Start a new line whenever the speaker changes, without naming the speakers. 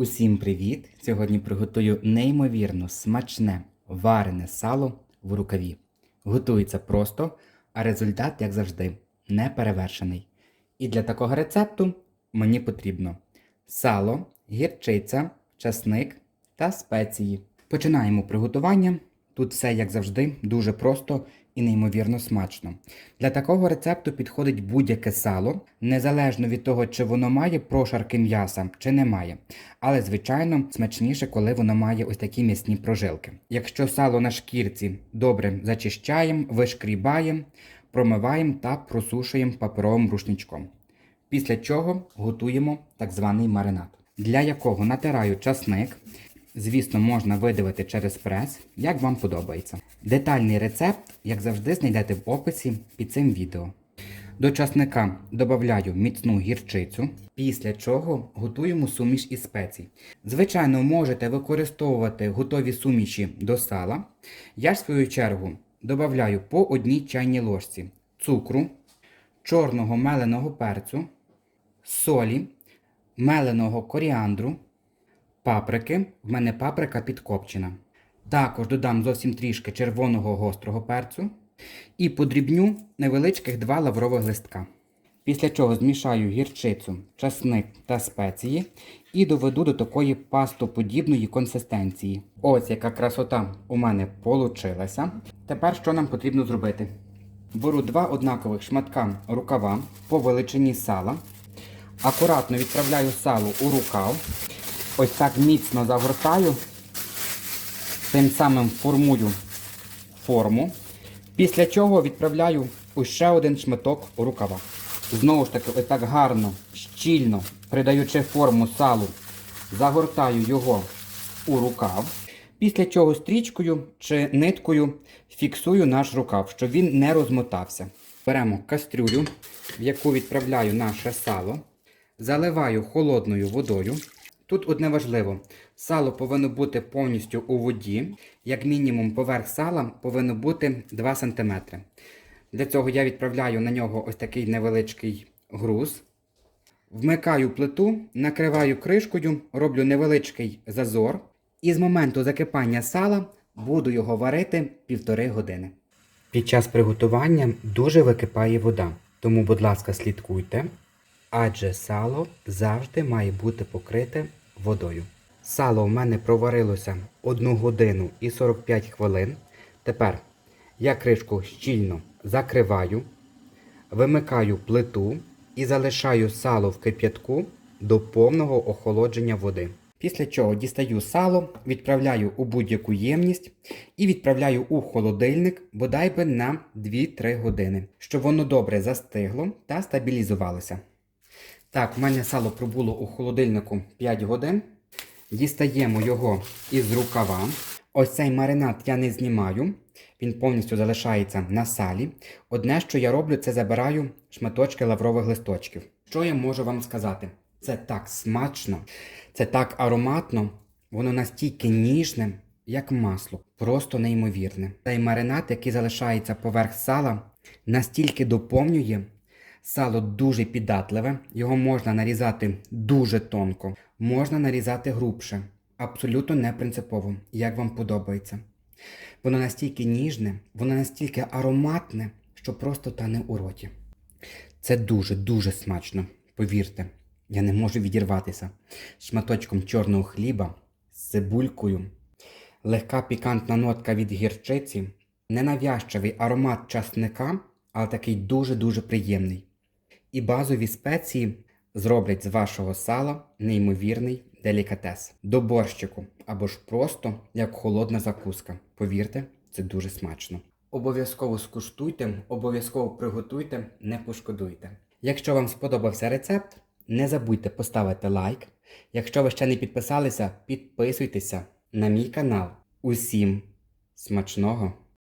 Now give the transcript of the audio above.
Усім привіт! Сьогодні приготую неймовірно смачне варене сало в рукаві. Готується просто, а результат, як завжди, не перевершений. І для такого рецепту мені потрібно сало, гірчиця, часник та спеції. Починаємо приготування. Тут все, як завжди, дуже просто і неймовірно смачно. Для такого рецепту підходить будь-яке сало, незалежно від того, чи воно має прошарки м'яса, чи не має. Але, звичайно, смачніше, коли воно має ось такі м'ясні прожилки. Якщо сало на шкірці добре зачищаємо, вишкрібаємо, промиваємо та просушуємо паперовим рушничком. Після чого готуємо так званий маринад, для якого натираю часник. Звісно, можна видавити через прес, як вам подобається. Детальний рецепт, як завжди, знайдете в описі під цим відео. До часника додаю міцну гірчицю, після чого готуємо суміш із спецій. Звичайно, можете використовувати готові суміші до сала. Я в свою чергу додаю по одній чайній ложці цукру, чорного меленого перцю, солі, меленого коріандру, паприки. В мене паприка підкопчена. Також додам зовсім трішки червоного гострого перцю і подрібню невеличких два лаврових листка. Після чого змішаю гірчицю, часник та спеції і доведу до такої пастоподібної консистенції. Ось яка красота у мене получилася. Тепер що нам потрібно зробити? Беру два однакових шматка рукава по величині сала. Акуратно відправляю сало у рукав. Ось так міцно загортаю. Тим самим формую форму. Після чого відправляю ще один шматок рукава. Знову ж таки, ось так гарно, щільно, придаючи форму салу, загортаю його у рукав. Pісля чого стрічкою чи ниткою фіксую наш рукав, щоб він не розмотався. Беремо кастрюлю, в яку відправляю наше сало, заливаю холодною водою. Тут одне важливо: сало повинно бути повністю у воді, як мінімум поверх сала повинно бути 2 см. Для цього я відправляю на нього ось такий невеличкий груз. Вмикаю плиту, накриваю кришкою, роблю невеличкий зазор. І з моменту закипання сала буду його варити півтори години. Під час приготування дуже википає вода, тому, будь ласка, слідкуйте, адже сало завжди має бути покрите водою. Сало в мене проварилося 1 годину і 45 хвилин. Тепер я кришку щільно закриваю, вимикаю плиту і залишаю сало в кип'ятку до повного охолодження води. Після чого дістаю сало, відправляю у будь-яку ємність і відправляю у холодильник бодай би на 2-3 години, щоб воно добре застигло та стабілізувалося. Так, в мене сало пробуло у холодильнику 5 годин. Дістаємо його із рукава. Ось цей маринад я не знімаю, він повністю залишається на салі. Одне, що я роблю, це забираю шматочки лаврових листочків. Що я можу вам сказати? Це так смачно, це так ароматно, воно настільки ніжне, як масло, просто неймовірне. Цей маринад, який залишається поверх сала, настільки доповнює. Сало дуже піддатливе, його можна нарізати дуже тонко, можна нарізати грубше, абсолютно не принципово, як вам подобається. Воно настільки ніжне, воно настільки ароматне, що просто тане у роті. Це дуже-дуже смачно, повірте, я не можу відірватися. Шматочком чорного хліба з цибулькою, легка пікантна нотка від гірчиці, ненавязчивий аромат часника, але такий дуже-дуже приємний. І базові спеції зроблять з вашого сала неймовірний делікатес. До борщику або ж просто як холодна закуска. Повірте, це дуже смачно. Обов'язково скуштуйте, обов'язково приготуйте, не пошкодуйте. Якщо вам сподобався рецепт, не забудьте поставити лайк. Якщо ви ще не підписалися, підписуйтеся на мій канал. Усім смачного!